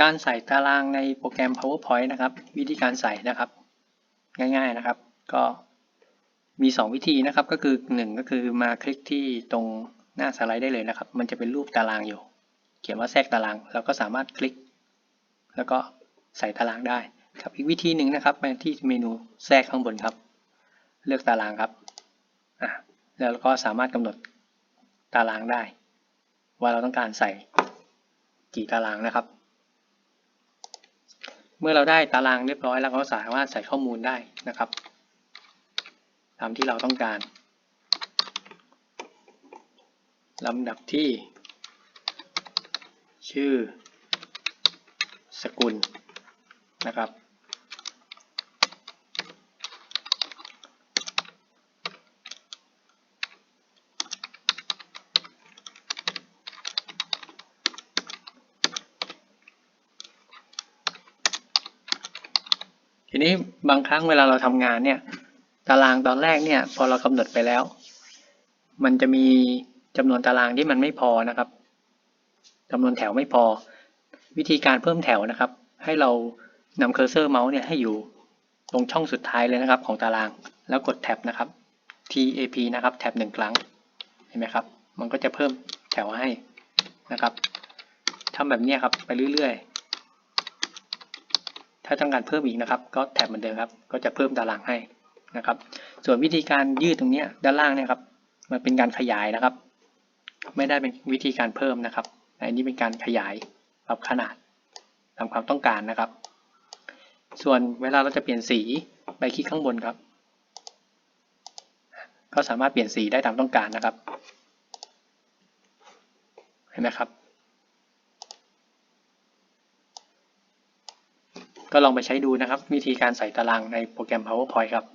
การใส่ตารางในโปรแกรม PowerPoint นะครับ วิธีการใส่นะครับ ง่ายๆนะครับ ก็มี 2 วิธีนะครับก็คือ 1 ก็คือมาคลิกที่ตรงหน้าสไลด์ได้เลยนะครับ มันจะเป็นรูปตารางอยู่ เขียนว่าแทรกตารางเราก็สามารถคลิก แล้วก็ใส่ตารางได้ครับอีกวิธีหนึ่งนะครับไปที่เมนูแทรกข้างบนครับ เลือกตารางครับอะแล้วเราก็สามารถกำหนดตารางได้ ว่าเราต้องการใส่กี่ตารางนะครับ เมื่อเราได้ตารางเรียบร้อยแล้วเราก็สามารถใส่ข้อมูลได้นะครับ ตามที่เราต้องการลำดับที่ ชื่อ สกุลนะครับ ทีนี้บางครั้งเวลาเราทำงานเนี่ย ตารางตอนแรกเนี่ย พอเรากำหนดไปแล้ว มันจะมีจำนวนตารางที่มันไม่พอนะครับจำนวนแถวไม่พอ วิธีการเพิ่มแถวนะครับ ให้เรานำเคอร์เซอร์เมาส์เนี่ยให้อยู่ตรงช่องสุดท้ายเลยนะครับ ของตารางแล้วกดแท็บนะครับ TAP นะครับ แท็บหนึ่งครั้งเห็นไหมครับ มันก็จะเพิ่มแถวให้นะครับทำแบบนี้ครับไปเรื่อยๆ ถ้าต้องการเพิ่มอีกนะครับ ก็แท็บเหมือนเดิมครับ ก็จะเพิ่มตารางให้นะครับ ส่วนวิธีการยืดตรงนี้ด้านล่างเนี่ยครับ มันเป็นการขยายนะครับ ไม่ได้เป็นวิธีการเพิ่มนะครับอันนี้เป็นการขยายปรับขนาดตามความต้องการนะครับ ส่วนเวลาเราจะเปลี่ยนสีไปคลิกข้างบนครับ ก็สามารถเปลี่ยนสีได้ตามต้องการนะครับ เห็นไหมครับ ก็ลองไปใช้ดูนะครับ วิธีการใส่ตารางในโปรแกรม PowerPoint ครับ